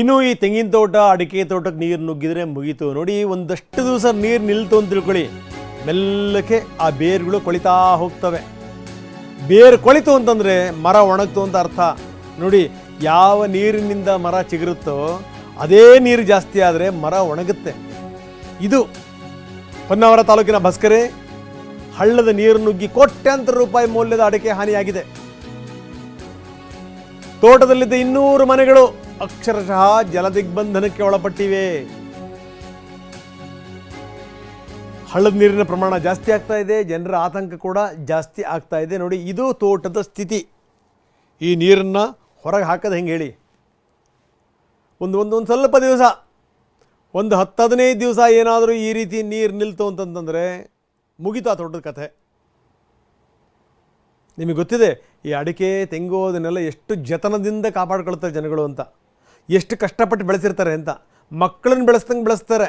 ಇನ್ನು ಈ ತೆಂಗಿನ ತೋಟ, ಅಡಿಕೆ ತೋಟಕ್ಕೆ ನೀರು ನುಗ್ಗಿದ್ರೆ ಮುಗೀತು. ನೋಡಿ, ಒಂದಷ್ಟು ದಿವಸ ನೀರು ನಿಲ್ತು ಅಂತ ತಿಳ್ಕೊಳ್ಳಿ. ಮೆಲ್ಲಕ್ಕೆ ಆ ಬೇರುಗಳು ಕೊಳಿತಾ ಹೋಗ್ತವೆ. ಬೇರು ಕೊಳಿತು ಅಂತಂದರೆ ಮರ ಒಣಗ್ತು ಅಂತ ಅರ್ಥ. ನೋಡಿ, ಯಾವ ನೀರಿನಿಂದ ಮರ ಚಿಗುರುತ್ತೋ, ಅದೇ ನೀರು ಜಾಸ್ತಿ ಆದರೆ ಮರ ಒಣಗುತ್ತೆ. ಇದು ಹೊನ್ನಾವರ ತಾಲೂಕಿನ ಬಸ್ಕರೆ ಹಳ್ಳದ ನೀರು ನುಗ್ಗಿ ಕೋಟ್ಯಾಂತರ ರೂಪಾಯಿ ಮೌಲ್ಯದ ಅಡಿಕೆ ಹಾನಿಯಾಗಿದೆ. ತೋಟದಲ್ಲಿದ್ದ ಇನ್ನೂರು ಮನೆಗಳು ಅಕ್ಷರಶಃ ಜಲದಿಗ್ಬಂಧನಕ್ಕೆ ಒಳಪಟ್ಟಿವೆ. ಹಳ್ಳದ ನೀರಿನ ಪ್ರಮಾಣ ಜಾಸ್ತಿ ಆಗ್ತಾ ಇದೆ, ಜನರ ಆತಂಕ ಕೂಡ ಜಾಸ್ತಿ ಆಗ್ತಾ ಇದೆ. ನೋಡಿ, ಇದು ತೋಟದ ಸ್ಥಿತಿ. ಈ ನೀರನ್ನು ಹೊರಗೆ ಹಾಕೋದು ಹೆಂಗೆ ಹೇಳಿ? ಒಂದು ಒಂದು ಒಂದು ಸ್ವಲ್ಪ ದಿವಸ, ಒಂದು ಹತ್ತು ಹದಿನೈದು ದಿವಸ ಏನಾದರೂ ಈ ರೀತಿ ನೀರು ನಿಲ್ತು ಅಂತಂತಂದರೆ ಮುಗೀತು ಆ ತೋಟದ ಕಥೆ. ನಿಮಗೆ ಗೊತ್ತಿದೆ, ಈ ಅಡಿಕೆ, ತೆಂಗು, ಅದನ್ನೆಲ್ಲ ಎಷ್ಟು ಜತನದಿಂದ ಕಾಪಾಡ್ಕೊಳ್ತಾರೆ ಜನಗಳು ಅಂತ. ಎಷ್ಟು ಕಷ್ಟಪಟ್ಟು ಬೆಳೆಸಿರ್ತಾರೆ ಅಂತ. ಮಕ್ಕಳನ್ನು ಬೆಳೆಸ್ದಂಗೆ ಬೆಳೆಸ್ತಾರೆ.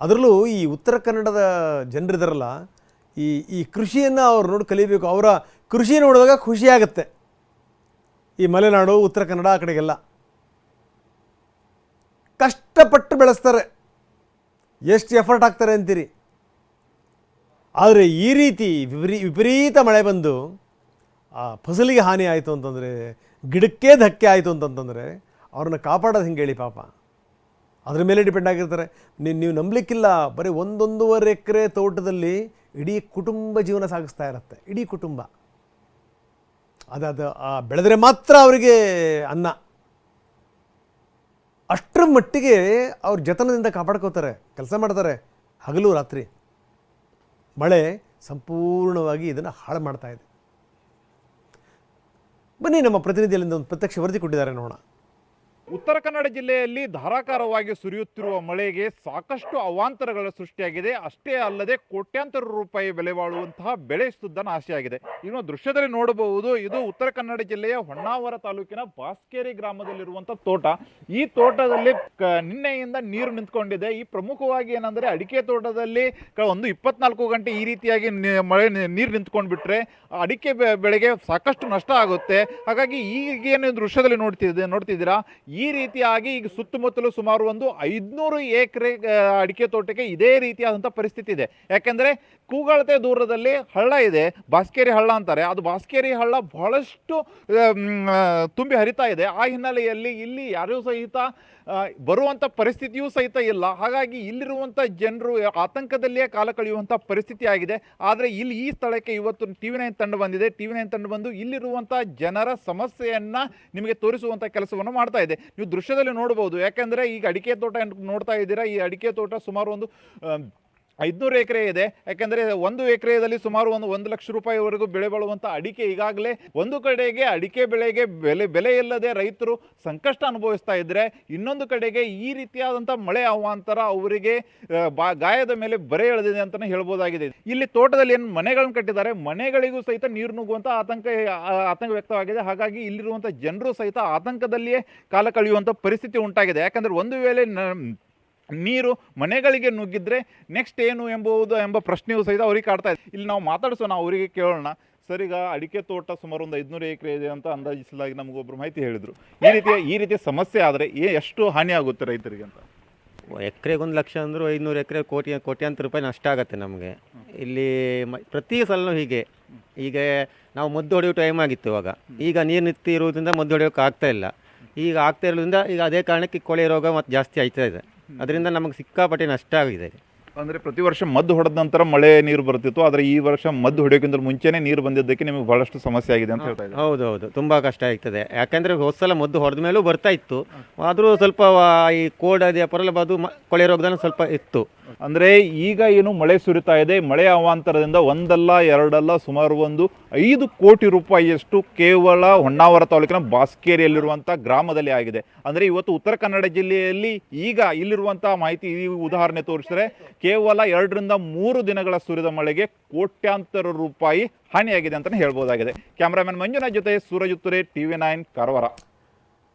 ಅದರಲ್ಲೂ ಈ ಉತ್ತರ ಕನ್ನಡದ ಜನರಿದಾರಲ್ಲ, ಈ ಈ ಕೃಷಿಯನ್ನು ಅವ್ರು ನೋಡಿ ಕಲಿಬೇಕು. ಅವರ ಕೃಷಿ ನೋಡಿದಾಗ ಖುಷಿಯಾಗುತ್ತೆ ಈ ಮಲೆನಾಡು, ಉತ್ತರ ಕನ್ನಡ ಆ ಕಡೆಗೆಲ್ಲ. ಕಷ್ಟಪಟ್ಟು ಬೆಳೆಸ್ತಾರೆ. ಎಷ್ಟು ಎಫರ್ಟ್ ಹಾಕ್ತಾರೆ ಅಂತೀರಿ? ಆದರೆ ಈ ರೀತಿ ವಿಪರೀ, ವಿಪರೀತ ಮಳೆ ಬಂದು ಆ ಫಸಲಿಗೆ ಹಾನಿ ಆಯಿತು ಅಂತಂದರೆ ಗಿಡಕ್ಕೆ ಧಕ್ಕೆ ಆಯಿತು ಅಂತಂತಂದರೆ ಅವ್ರನ್ನ ಕಾಪಾಡೋದು ಹಿಂಗೆ ಹೇಳಿ ಪಾಪ. ಅದ್ರ ಮೇಲೆ ಡಿಪೆಂಡ್ ಆಗಿರ್ತಾರೆ. ನೀವು ನೀವು ನಂಬಲಿಕ್ಕಿಲ್ಲ. ಬರೀ ಒಂದೊಂದೂವರೆ ಎಕರೆ ತೋಟದಲ್ಲಿ ಇಡೀ ಕುಟುಂಬ ಜೀವನ ಸಾಗಿಸ್ತಾ ಇರುತ್ತೆ. ಇಡೀ ಕುಟುಂಬ. ಅದಾದ ಆ ಬೆಳೆದರೆ ಮಾತ್ರ ಅವರಿಗೆ ಅನ್ನ. ಅಷ್ಟರ ಮಟ್ಟಿಗೆ ಅವ್ರ ಜತನದಿಂದ ಕಾಪಾಡ್ಕೋತಾರೆ. ಕೆಲಸ ಮಾಡ್ತಾರೆ. ಹಗಲು ರಾತ್ರಿ. ಮಳೆ ಸಂಪೂರ್ಣವಾಗಿ ಇದನ್ನು ಹಾಳು ಮಾಡ್ತಾ ಇದೆ. ಬನ್ನಿ ನಮ್ಮ ಪ್ರತಿನಿಧಿಯಲ್ಲಿಂದ ಒಂದು ಪ್ರತ್ಯಕ್ಷ ವರದಿ ಕೊಟ್ಟಿದ್ದಾರೆ ನೋಡೋಣ. ಉತ್ತರ ಕನ್ನಡ ಜಿಲ್ಲೆಯಲ್ಲಿ ಧಾರಾಕಾರವಾಗಿ ಸುರಿಯುತ್ತಿರುವ ಮಳೆಗೆ ಸಾಕಷ್ಟು ಅವಾಂತರಗಳ ಸೃಷ್ಟಿಯಾಗಿದೆ. ಅಷ್ಟೇ ಅಲ್ಲದೆ ಕೋಟ್ಯಾಂತರ ರೂಪಾಯಿ ಬೆಲೆ ಬಾಳುವಂತಹ ಬೆಳೆ ಸುದ್ದ ನಾಶಿಯಾಗಿದೆ ಇನ್ನು ದೃಶ್ಯದಲ್ಲಿ ನೋಡಬಹುದು, ಇದು ಉತ್ತರ ಕನ್ನಡ ಜಿಲ್ಲೆಯ ಹೊನ್ನಾವರ ತಾಲೂಕಿನ ಬಾಸ್ಕೇರಿ ಗ್ರಾಮದಲ್ಲಿರುವಂತಹ ತೋಟ. ಈ ತೋಟದಲ್ಲಿ ನಿನ್ನೆಯಿಂದ ನೀರು ನಿಂತ್ಕೊಂಡಿದೆ. ಈ ಪ್ರಮುಖವಾಗಿ ಏನಂದ್ರೆ ಅಡಿಕೆ ತೋಟದಲ್ಲಿ ಒಂದು ಇಪ್ಪತ್ನಾಲ್ಕು ಗಂಟೆ ಈ ರೀತಿಯಾಗಿ ಮಳೆ ನೀರು ನಿಂತ್ಕೊಂಡು ಬಿಟ್ರೆ ಅಡಿಕೆ ಬೆಳೆಗೆ ಸಾಕಷ್ಟು ನಷ್ಟ ಆಗುತ್ತೆ. ಹಾಗಾಗಿ ಈಗೇನು ದೃಶ್ಯದಲ್ಲಿ ನೋಡ್ತಿದ್ದೆ, ನೋಡ್ತಿದ್ದೀರಾ? ರೀತಿಯಾಗಿ ಈಗ ಸುತ್ತಮುತ್ತಲು ಸುಮಾರು ಒಂದು ಐದುನೂರು ಎಕರೆ ಅಡಿಕೆ ತೋಟಕ್ಕೆ ಇದೇ ರೀತಿಯಾದಂಥ ಪರಿಸ್ಥಿತಿ ಇದೆ. ಯಾಕೆಂದರೆ ಕೂಗಳತೆ ದೂರದಲ್ಲಿ ಹಳ್ಳ ಇದೆ, ಬಾಸ್ಕೇರಿ ಹಳ್ಳ ಅಂತಾರೆ. ಅದು ಬಾಸ್ಕೇರಿ ಹಳ್ಳ ಬಹಳಷ್ಟು ತುಂಬಿ ಹರಿತಾ ಇದೆ. ಆ ಹಿನ್ನೆಲೆಯಲ್ಲಿ ಇಲ್ಲಿ ಯಾರೂ ಸಹಿತ ಬರುವಂಥ ಪರಿಸ್ಥಿತಿಯೂ ಸಹಿತ ಇಲ್ಲ. ಹಾಗಾಗಿ ಇಲ್ಲಿರುವಂಥ ಜನರು ಆತಂಕದಲ್ಲಿಯೇ ಕಾಲ ಕಳೆಯುವಂಥ ಪರಿಸ್ಥಿತಿ ಆಗಿದೆ. ಆದರೆ ಇಲ್ಲಿ ಈ ಸ್ಥಳಕ್ಕೆ ಇವತ್ತು ಟಿ ವಿ ನೈನ್ ತಂಡ ಬಂದಿದೆ. ಟಿ ವಿ ನೈನ್ ತಂಡ ಬಂದು ಇಲ್ಲಿರುವಂಥ ಜನರ ಸಮಸ್ಯೆಯನ್ನು ನಿಮಗೆ ತೋರಿಸುವಂಥ ಕೆಲಸವನ್ನು ಮಾಡ್ತಾ ಇದೆ. ನೀವು ದೃಶ್ಯದಲ್ಲಿ ನೋಡ್ಬೋದು. ಯಾಕೆಂದರೆ ಈಗ ಅಡಿಕೆ ತೋಟ ನೋಡ್ತಾ ಇದ್ದೀರಾ? ಈ ಅಡಿಕೆ ತೋಟ ಸುಮಾರು ಒಂದು ಐದುನೂರು ಎಕರೆ ಇದೆ. ಯಾಕೆಂದರೆ ಒಂದು ಎಕರೆಯಲ್ಲಿ ಸುಮಾರು ಒಂದು ಒಂದು ಲಕ್ಷ ರೂಪಾಯಿವರೆಗೂ ಬೆಳೆ ಬಾಳುವಂಥ ಅಡಿಕೆ ಈಗಾಗಲೇ ಒಂದು ಕಡೆಗೆ ಅಡಿಕೆ ಬೆಳೆಗೆ ಬೆಲೆ ಬೆಲೆ ಇಲ್ಲದೆ ರೈತರು ಸಂಕಷ್ಟ ಅನುಭವಿಸ್ತಾ ಇದ್ದರೆ ಇನ್ನೊಂದು ಕಡೆಗೆ ಈ ರೀತಿಯಾದಂಥ ಮಳೆ ಅವಾಂತರ ಅವರಿಗೆ ಬಾ, ಗಾಯದ ಮೇಲೆ ಬರೆ ಎಳೆದಿದೆ ಅಂತಲೇ ಹೇಳ್ಬೋದಾಗಿದೆ. ಇಲ್ಲಿ ತೋಟದಲ್ಲಿ ಏನು ಮನೆಗಳನ್ನು ಕಟ್ಟಿದ್ದಾರೆ. ಮನೆಗಳಿಗೂ ಸಹಿತ ನೀರು ನುಗ್ಗುವಂಥ ಆತಂಕ ಆತಂಕ ವ್ಯಕ್ತವಾಗಿದೆ. ಹಾಗಾಗಿ ಇಲ್ಲಿರುವಂಥ ಜನರು ಸಹಿತ ಆತಂಕದಲ್ಲಿಯೇ ಕಾಲ ಕಳೆಯುವಂಥ ಪರಿಸ್ಥಿತಿ ಉಂಟಾಗಿದೆ. ಯಾಕಂದರೆ ಒಂದು ವೇಳೆ ನೀರು ಮನೆಗಳಿಗೆ ನುಗ್ಗಿದ್ರೆ ನೆಕ್ಸ್ಟ್ ಏನು ಎಂಬುದು ಎಂಬ ಪ್ರಶ್ನೆಯೂ ಸಹಿತ ಅವ್ರಿಗೆ ಕಾಡ್ತಾ ಇದೆ. ಇಲ್ಲಿ ನಾವು ಮಾತಾಡಿಸೋಣ ಅವರಿಗೆ ಕೇಳೋಣ. ಸರ್, ಈಗ ಅಡಿಕೆ ತೋಟ ಸುಮಾರು ಒಂದು ಐದುನೂರು ಎಕರೆ ಇದೆ ಅಂತ ಅಂದಾಜಿಸಲಾಗಿ ನಮಗೊಬ್ಬರು ಮಾಹಿತಿ ಹೇಳಿದರು. ಈ ರೀತಿಯ ಈ ರೀತಿಯ ಸಮಸ್ಯೆ ಆದರೆ ಎಷ್ಟು ಹಾನಿ ಆಗುತ್ತೆ ರೈತರಿಗೆ ಅಂತ? ಎಕರೆಗೆ ಒಂದು ಲಕ್ಷ ಅಂದರೂ ಐದುನೂರು ಎಕರೆ ಕೋಟಿ, ಕೋಟ್ಯಾಂತರ ರೂಪಾಯಿ ನಷ್ಟ ಆಗುತ್ತೆ ನಮಗೆ. ಇಲ್ಲಿ ಪ್ರತಿ ಸಲನೂ ಹೀಗೆ. ಈಗ ನಾವು ಮದ್ದು ಹೊಡೆಯೋ ಟೈಮ್ ಆಗಿತ್ತು ಇವಾಗ. ಈಗ ನೀರು ನಿಂತಿರೋದ್ರಿಂದ ಮದ್ದು ಹೊಡೆಯೋಕೆ ಆಗ್ತಾ ಇಲ್ಲ. ಈಗ ಆಗ್ತಾ ಇರೋದ್ರಿಂದ ಈಗ ಅದೇ ಕಾರಣಕ್ಕೆ ಕೊಳೆ ರೋಗ ಮತ್ತು ಜಾಸ್ತಿ ಆಯ್ತಾ ಇದೆ. ಅದರಿಂದ ನಮಗೆ ಸಿಕ್ಕಾಪಟ್ಟೆ ನಷ್ಟ ಆಗಿದೆ. ಅಂದರೆ ಪ್ರತಿ ವರ್ಷ ಮದ್ದು ಹೊಡೆದ ನಂತರ ಮಳೆ ನೀರು ಬರ್ತಿತ್ತು. ಆದರೆ ಈ ವರ್ಷ ಮದ್ದು ಹೊಡೆಯೋಕ್ಕಿಂತ ಮುಂಚೆನೇ ನೀರು ಬಂದಿದ್ದಕ್ಕೆ ನಿಮಗೆ ಬಹಳಷ್ಟು ಸಮಸ್ಯೆ ಆಗಿದೆ ಅಂತ ಹೇಳ್ತಾ ಇದ್ದಾರೆ. ಹೌದು ಹೌದು. ತುಂಬ ಕಷ್ಟ ಆಗ್ತದೆ. ಯಾಕಂದರೆ ಹೋದ್ಸಲ ಮದ್ದು ಹೊಡೆದ ಮೇಲೂ ಬರ್ತಾ ಇತ್ತು. ಆದರೂ ಸ್ವಲ್ಪ ಈ ಕೋಡ್ ಅದೇ ಪರಲಬಾದು ಕೊಳೆ ರೋಗದಲ್ಲಿ ಸ್ವಲ್ಪ ಇತ್ತು. ಅಂದರೆ ಈಗ ಏನು ಮಳೆ ಸುರಿತಾ ಇದೆ. ಮಳೆ ಅವಾಂತರದಿಂದ ಒಂದಲ್ಲ ಎರಡಲ್ಲ ಸುಮಾರು ಒಂದು ಐದು ಕೋಟಿ ರೂಪಾಯಿಯಷ್ಟು ಕೇವಲ ಹೊನ್ನಾವರ ತಾಲೂಕಿನ ಬಾಸ್ಕೇರಿಯಲ್ಲಿರುವಂಥ ಗ್ರಾಮದಲ್ಲಿ ಆಗಿದೆ. ಅಂದರೆ ಇವತ್ತು ಉತ್ತರ ಕನ್ನಡ ಜಿಲ್ಲೆಯಲ್ಲಿ ಈಗ ಇಲ್ಲಿರುವಂಥ ಮಾಹಿತಿ ಈ ಉದಾಹರಣೆ ತೋರಿಸಿದ್ರೆ ಕೇವಲ ಎರಡರಿಂದ ಮೂರು ದಿನಗಳ ಸುರಿದ ಮಳೆಗೆ ಕೋಟ್ಯಾಂತರ ರೂಪಾಯಿ ಹಾನಿಯಾಗಿದೆ ಅಂತಲೇ ಹೇಳ್ಬೋದಾಗಿದೆ. ಕ್ಯಾಮ್ರಾಮನ್ ಮಂಜುನಾಥ್ ಜೊತೆ Suraj Uttare T V nine, Karwar.